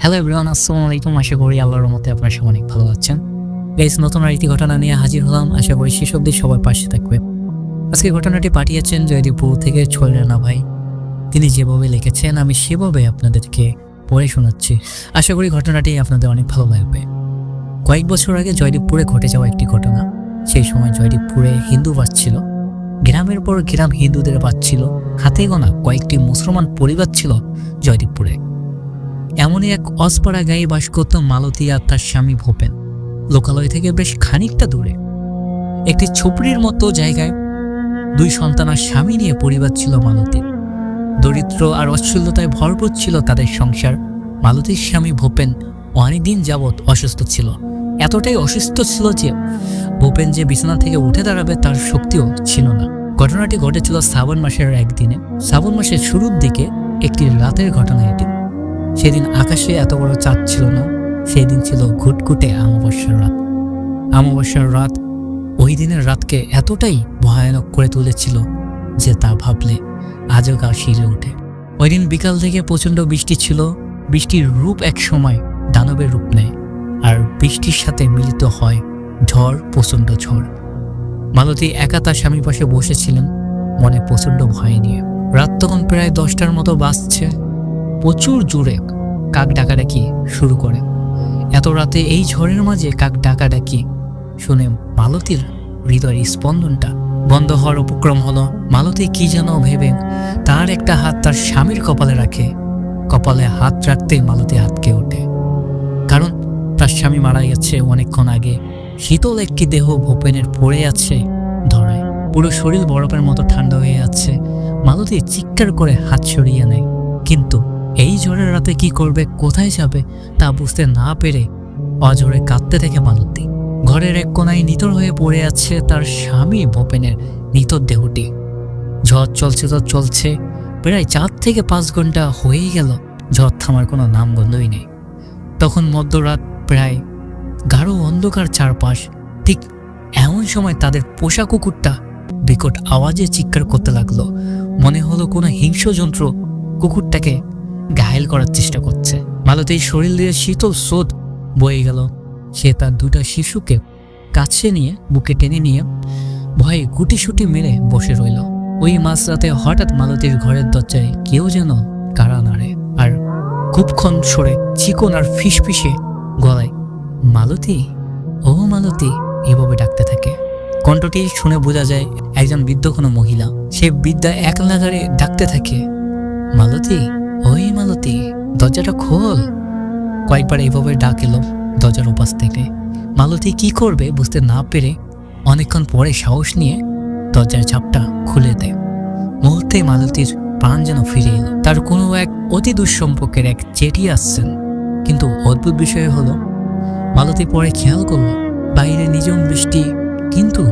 Hello everyone আসসালামু আলাইকুম আশা করি আল্লাহর রহমতে আপনারা সবাই অনেক ভালো আছেন। গাইস নতুন আরেকটি ঘটনা নিয়ে হাজির হলাম। আশা করি অব্দি সবার পাশে থাকবে। আজকে ঘটনাটি পাঠিয়েছেন জয়দীপুর থেকে ছোল রানা ভাই। তিনি যেভাবে লিখেছেন, আমি সেভাবে আপনাদেরকে পড়ে শোনাচ্ছি। আশা করি ঘটনাটি আপনাদের অনেক ভালো লাগবে। কয়েক বছর আগে জয়দীপপুরে ঘটে যাওয়া একটি ঘটনা। সেই সময় জয়দীপপুরে হিন্দু বাস ছিল। গ্রামের পর গ্রাম হিন্দুদের বাস ছিল, হাতে গোনা কয়েকটি মুসলমান পরিবার ছিল জয়দীপপুরে। এমনই এক অসপাড়া গায়ে বাস করত মালতী আর তার স্বামী ভোপেন। লোকালয় থেকে বেশ খানিকটা দূরে। একটি ছুপড়ির মতো জায়গায় দুই সন্তান আর স্বামী নিয়ে পরিবার ছিল মালতীর দরিদ্র আর অচ্ছুল্যতায় ভরপুর ছিল তাদের সংসার। মালতীর স্বামী ভোপেন অনেকদিন যাবৎ অসুস্থ ছিল। এতটাই অসুস্থ ছিল যে ভূপেন যে বিছানা থেকে উঠে দাঁড়াবে তার শক্তিও ছিল না। ঘটনাটি ঘটেছিল শ্রাবণ মাসের একদিনে। শ্রাবণ মাসের শুরুর দিকে একটি রাতের ঘটনা এটি। সেদিন আকাশে এত বড় চাঁদ ছিল না সেই দিন ছিল ঘুটঘুটে অমাবস্যার রাত। অমাবস্যার রাত ওই দিনের রাতকে এতটাই ভয়ানক করে তুলেছিল যে তা ভাবলে আজও গা শিরে ওঠে। ওই দিন বিকাল থেকে প্রচণ্ড বৃষ্টি ছিল। বৃষ্টির রূপ এক সময় দানবের রূপ নেয়, আর বৃষ্টির সাথে মিলিত হয় ঝড়, প্রচণ্ড ঝড়। মালতী একা তার স্বামীর পাশে বসেছিলেন। মনে প্রচণ্ড ভয় নিয়ে। রাত তখন প্রায় দশটার মতো বাজছে। প্রচুর জোরে কাক ডাকাডাকি শুরু করে। এত রাতে এই ঝড়ের মাঝে কাক ডাকাডাকি শুনে মালতীর হৃদয়ের স্পন্দনটা বন্ধ হওয়ার উপক্রম হলো। মালতী কি যেন ভেবে তার একটা হাত তার স্বামীর কপালে রাখে। কপালে হাত রাখতেই মালতী হাতকে ওঠে। কারণ তার স্বামী মারা গেছে অনেকক্ষণ আগে। শীতল একটি দেহ ভূপেনের পড়ে আছে ধরায়। পুরো শরীর বরফের মতো ঠান্ডা হয়ে যাচ্ছে মালতী চিৎকার করে হাত সরিয়ে নেয়। কিন্তু এই ঝড়ের রাতে কি করবে, কোথায় যাবে, তা বুঝতে না পেরে অঝরে কাঁদতে থেকে মালতী। ঘরের এক কোনায় নিতর হয়ে পড়ে আছে তার স্বামী ভূপেনের নিতর দেহটি। ঝড় চলছে তো চলছে, প্রায় চার থেকে পাঁচ ঘণ্টা হয়েই গেল। ঝড় থামার কোনো নামগন্ধই নেই। তখন মধ্যরাত প্রায় গাঢ় অন্ধকার চারপাশ। ঠিক এমন সময় তাদের পোষা কুকুরটা বিকট আওয়াজে চিৎকার করতে লাগল। মনে হলো কোনো হিংস্র যন্ত্র কুকুরটাকে ঘায়েল করার চেষ্টা করছে। মালতীর শরীর দিয়ে শীতল স্রোত বয়ে গেল। সে তার দুটা শিশুকে কাছে নিয়ে, বুকে টেনে নিয়ে ভয়ে গুটিসুটি মেরে বসে রইল। ওই মাঝরাতে হঠাৎ মালতীর ঘরের দরজায় কেউ যেন কারা নাড়ে, আর খুবক্ষণ সরে চিকন আর ফিসফিসে গলায় মালতী? ও মালতী, এভাবে ডাকতে থাকে। কণ্ঠটি শুনে বোঝা যায়, একজন বৃদ্ধ কোনো মহিলা। সে বিদ্যা এক লাগারে ডাকতে থাকে। মালতী? ওই মালতী, দরজাটা খোল। কয়েকবার এভাবে ডাক এলো দরজার উপাস থেকে। মালতী কি করবে বুঝতে না পেরে অনেকক্ষণ পরে সাহস নিয়ে দরজার চাপটা খুলে দেয়। মুহূর্তে মালতীর প্রাণ যেন ফিরে এলো। তার কোনো এক অতি দুঃসম্পর্কের এক চেটি আসছেন। কিন্তু অদ্ভুত বিষয় হলো মালতী পরে খেয়াল করল বাইরে নিজম বৃষ্টি, কিন্তু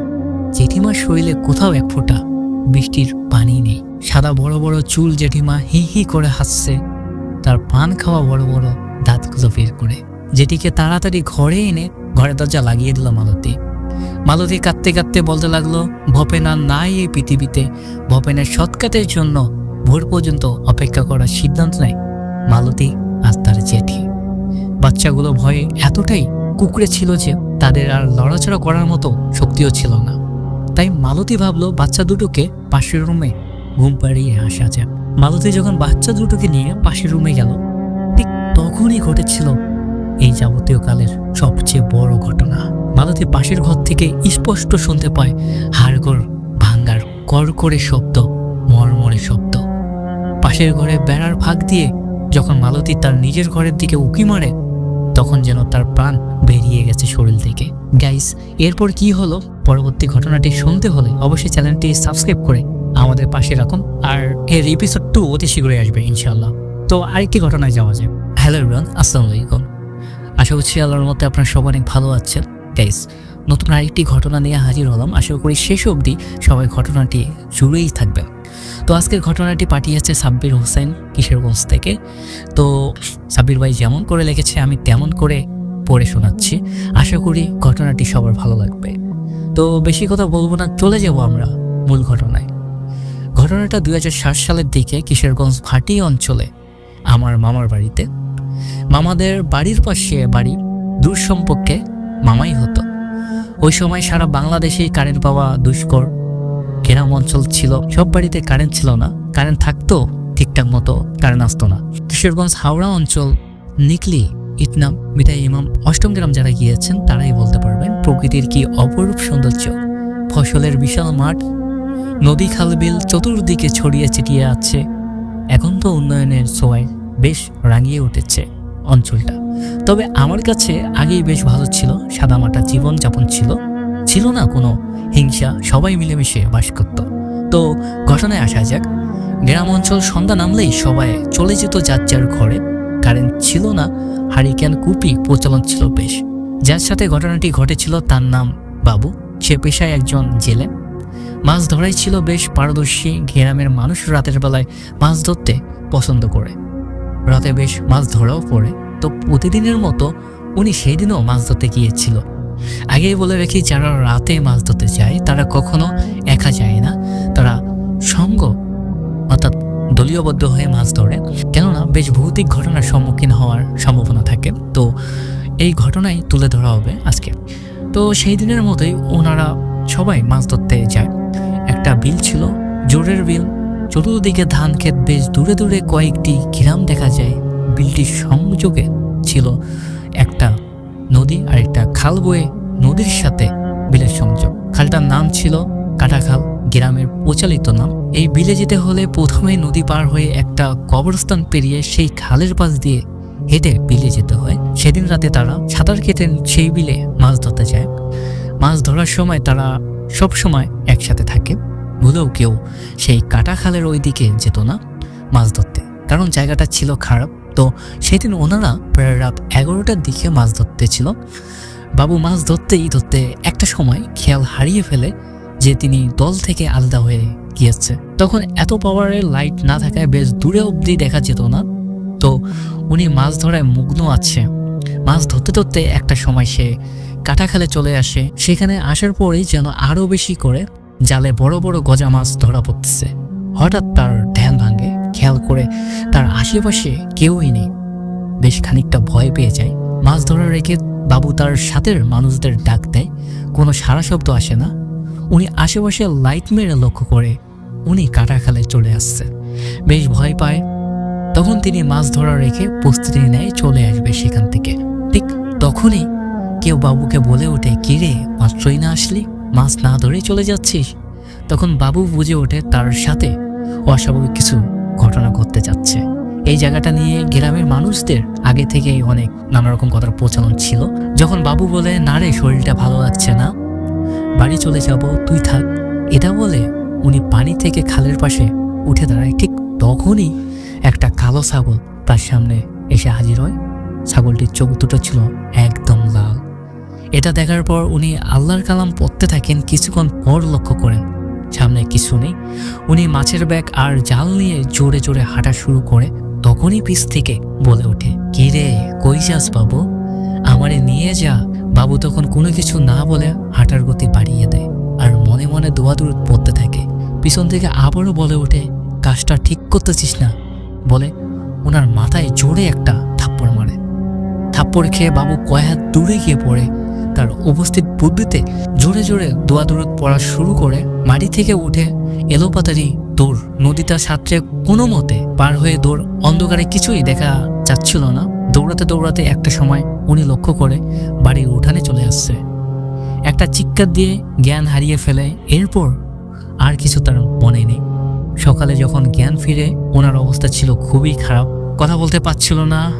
জেঠিমার শরীরে কোথাও এক ফোঁটা বৃষ্টির পানি নেই। সাদা বড় বড় চুল জেঠিমা হি হি করে হাসছে। তার পান খাওয়া বড় বড় দাঁতগুলো বের করে। যেটিকে তাড়াতাড়ি ঘরে এনে ঘরে দরজা লাগিয়ে দিল মালতী মালতী কাঁদতে কাঁদতে বলতে লাগল, ভপেন আর নাই এই পৃথিবীতে। ভপেনের সৎকাতের জন্য ভোর পর্যন্ত অপেক্ষা করার সিদ্ধান্ত নেয় মালতী আর তার জেঠি। বাচ্চাগুলো ভয়ে এতটাই কুকুরে ছিল যে তাদের আর লড়াচড়া করার মতো শক্তিও ছিল না। তাই মালতী ভাবলো বাচ্চা দুটোকে পাশের রুমে ঘুম পাড়িয়ে আসা যাক। মালতী যখন বাচ্চা দুটোকে নিয়ে পাশের রুমে গেল, ঠিক তখনই ঘটেছিল এই যাবতীয় কালের সবচেয়ে বড় ঘটনা। মালতী পাশের ঘর থেকে স্পষ্ট শুনতে পায় হাড়গোড় ভাঙ্গার কড়কড়ে শব্দ, মরমরে শব্দ। পাশের ঘরে বেড়ার ফাঁক দিয়ে যখন মালতী তার নিজের ঘরের দিকে উকি মারে তখন যেন তার প্রাণ বেরিয়ে গেছে শরীর থেকে। গাইস এরপর কি হলো? পরবর্তী ঘটনাটি শুনতে হলে অবশ্যই চ্যানেলটি সাবস্ক্রাইব করে আমাদের পাশে রাখুন আর এর এপিসোড টু অতি শীঘ্রই আসবে ইনশাল্লাহ তো আরেকটি ঘটনায় যাওয়া যায় হ্যালো ইমরান আসসালামু আলাইকুম। আশা করছি আল্লাহর মতে আপনারা সবাই অনেক ভালো আছেন। গাইস নতুন আরেকটি ঘটনা নিয়ে হাজির হলাম। আশা করি শেষ অবধি সবাই ঘটনাটি জুড়েই থাকবে তো আজকের ঘটনাটি পাঠিয়েছে সাব্বির হোসেন কিশোরগঞ্জ থেকে। তো সাব্বির ভাই যেমন করে লিখেছে আমি তেমন করে পড়ে শোনাচ্ছি। আশা করি ঘটনাটি সবার ভালো লাগবে। তো বেশি কথা বলব না, চলে যাব আমরা মূল ঘটনায়। ঘটনাটা দুই হাজার সাত সালের দিকে কিশোরগঞ্জ ভাটি অঞ্চলে আমার মামার বাড়িতে। মামাদের বাড়ির পাশে বাড়ি দূর সম্পর্কে মামাই হতো। ওই সময় সারা বাংলাদেশেই কারেন্ট পাওয়া দুষ্কর গ্রাম অঞ্চল ছিল, সব বাড়িতে কারেন্ট ছিল না। কারেন্ট থাকতো, ঠিকঠাক মতো কারেন্ট আসতো না। কিশোরগঞ্জ হাওড়া অঞ্চল, নিকলি ইটনাম মিঠাই ইমাম, অষ্টম গ্রাম যারা গিয়েছেন, তারাই বলতে পারবেন প্রকৃতির কি অপরূপ সৌন্দর্য। ফসলের বিশাল মাঠ, নদী খালবিল চতুর্দিকে ছড়িয়ে ছিটিয়ে আছে। এখন তো উন্নয়নের ছোঁয়ায় বেশ রাঙিয়ে উঠেছে অঞ্চলটা। তবে আমার কাছে আগেই বেশ ভালো ছিল, সাদামাটা জীবনযাপন ছিল। ছিল না কোনো হিংসা, সবাই মিলেমিশে বাস করত। তো ঘটনায় আসা যাক। গ্রাম অঞ্চল সন্ধ্যা নামলেই সবাই চলে যেত যার যার ঘরে। কারেন্ট ছিল না, হারিকেন, কুপি প্রচলন ছিল বেশ। যার সাথে ঘটনাটি ঘটেছিল তার নাম বাবু। সে পেশায় একজন জেলে। মাছ ধরাই ছিল বেশ পারদর্শী, গ্রামের মানুষ রাতের বেলায় মাছ ধরতে পছন্দ করে। রাতে বেশ মাছ ধরাও পড়ে। তো প্রতিদিনের মতো উনি সেই দিনও মাছ ধরতে গিয়েছিল। আগেই বলে রাখি, যারা রাতে মাছ ধরতে যায়, তারা কখনো একা যায় না। তারা সঙ্গ, অর্থাৎ দলীয়বদ্ধ হয়ে মাছ ধরে। কেননা, বেশ ভৌতিক ঘটনার সম্মুখীন হওয়ার সম্ভাবনা থাকে। তো এই ঘটনাই তুলে ধরা হবে আজকে। তো সেই দিনের মতোই ওনারা সবাই মাছ ধরতে যায়। একটা বিল ছিল, জোরের বিল। চতুর্দিকে ধান ক্ষেত বেশ দূরে দূরে কয়েকটি গ্রাম দেখা যায়। বিলটির সংযোগে ছিল একটা নদী আর খাল বয়ে নদীর সাথে বিলের সংযোগ। খালটার নাম ছিল কাটাখাল গ্রামের প্রচলিত নাম। এই বিলে যেতে হলে প্রথমে নদী পার হয়ে একটা কবরস্থান পেরিয়ে সেই খালের পাশ দিয়ে হেঁটে বিলে যেতে হয়। সেদিন রাতে তারা সাঁতার কেটে সেই বিলে মাছ ধরতে যায়। মাছ ধরার সময় তারা সব সময় একসাথে থাকে। ভুলেও কেউ সেই কাটা খালের ওই দিকে যেত না মাছ ধরতে। কারণ জায়গাটা ছিল খারাপ। তো সেদিন ওনারা প্রায় রাত এগারোটার দিকে মাছ ধরতে ছিল। বাবু মাছ ধরতেই ধরতে একটা সময় খেয়াল হারিয়ে ফেলে যে তিনি দল থেকে আলাদা হয়ে গিয়েছে। তখন এত পাওয়ারের লাইট না থাকায় বেশ দূরে অবধি দেখা যেত না। তো উনি মাছ ধরায় মুগ্ন আছে। মাছ ধরতে ধরতে একটা সময় সে কাটাখালে চলে আসে। সেখানে আসার পরেই যেন আরও বেশি করে জালে বড় বড় গজা মাছ ধরা পড়তেছে। হঠাৎ তার ধ্যান ভাঙে। খেয়াল করে তার আশেপাশে কেউই নেই। বেশ খানিকটা ভয় পেয়ে যায়। মাছ ধরা রেখে বাবু তার সাথের মানুষদের ডাক দেয়। কোনো সারা শব্দ আসে না। উনি আশেপাশে লাইট মেরে লক্ষ্য করে উনি কাটাখালে চলে আসছে। বেশ ভয় পায়। তখন তিনি মাছ ধরা রেখে প্রস্তুতি নেয়, চলে আসবে সেখান থেকে। ঠিক তখনই কেউ বাবুকে বলে ওঠে কিরে মাত্রই না আসলি? মাছ না ধরেই চলে যাচ্ছিস? তখন বাবু বুঝে ওঠে তার সাথে অস্বাভাবিক কিছু ঘটনা ঘটতে যাচ্ছে। এই জায়গাটা নিয়ে গ্রামের মানুষদের আগে থেকেই অনেক নানা রকম কথার প্রচলন ছিল। যখন বাবু বলে, না রে, শরীরটা ভালো লাগছে না। বাড়ি চলে যাব, তুই থাক। এটা বলে উনি পানি থেকে খালের পাশে উঠে দাঁড়ায়। ঠিক তখনই একটা কালো ছাগল তার সামনে এসে হাজির হয়। ছাগলটির চোখ দুটো ছিল একদম লাল। এটা দেখার পর উনি আল্লাহর কালাম পড়তে থাকেন। কিছুক্ষণ পর লক্ষ্য করেন, সামনে কিছু নেই। উনি মাছের ব্যাগ আর জাল নিয়ে জোরে জোরে হাঁটা শুরু করে। তখনই পিছ থেকে বলে ওঠে, কি রে, কই যাস বাবু? আমারে নিয়ে যা। বাবু তখন কোনো কিছু না বলে হাঁটার গতি বাড়িয়ে দেয় আর মনে মনে দোয়া দূর পড়তে থাকে। পিছন থেকে আবারও বলে ওঠে, কাজটা ঠিক করতেছিস না? বলে, ওনার মাথায় জোরে একটা থাপ্পড় মারে। থাপ্পড় খেয়ে বাবু কয় হাত দূরে গিয়ে পড়ে। তার উপস্থিত বুদ্ধিতে জোরে জোরে দোয়া দূরত পড়া শুরু করে মাটি থেকে উঠে এলোপাতারি দৌড় নদীটা সাঁতরে কোনো মতে পার হয়ে দৌড় অন্ধকারে কিছুই দেখা যাচ্ছিল না। দৌড়াতে দৌড়াতে একটা সময় উনি লক্ষ্য করে বাড়ির উঠানে চলে আসছে। একটা চিৎকার দিয়ে জ্ঞান হারিয়ে ফেলে। এরপর আর কিছু তার মনে নেই। সকালে যখন জ্ঞান ফিরে, ওনার অবস্থা ছিল খুবই খারাপ। কথা বলতে পারছিল না।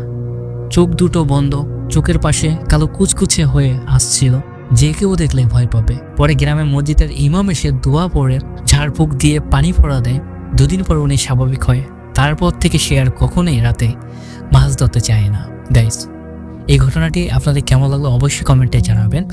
চোখ দুটো বন্ধ। চোখের পাশে কালো কুচকুচে হয়ে আসছিল। যে কেউ দেখলে ভয় পাবে। পরে গ্রামের মসজিদের ইমাম এসে দোয়া পড়ে, ঝাড়ফুঁক দিয়ে পানি পড়া দেয়। দুদিন পর উনি স্বাভাবিক হয়। তারপর থেকে সে আর কখনোই রাতে মাছ ধরতে চায় না। গাইস এই ঘটনাটি আপনাদের কেমন লাগল অবশ্যই কমেন্টে জানাবেন।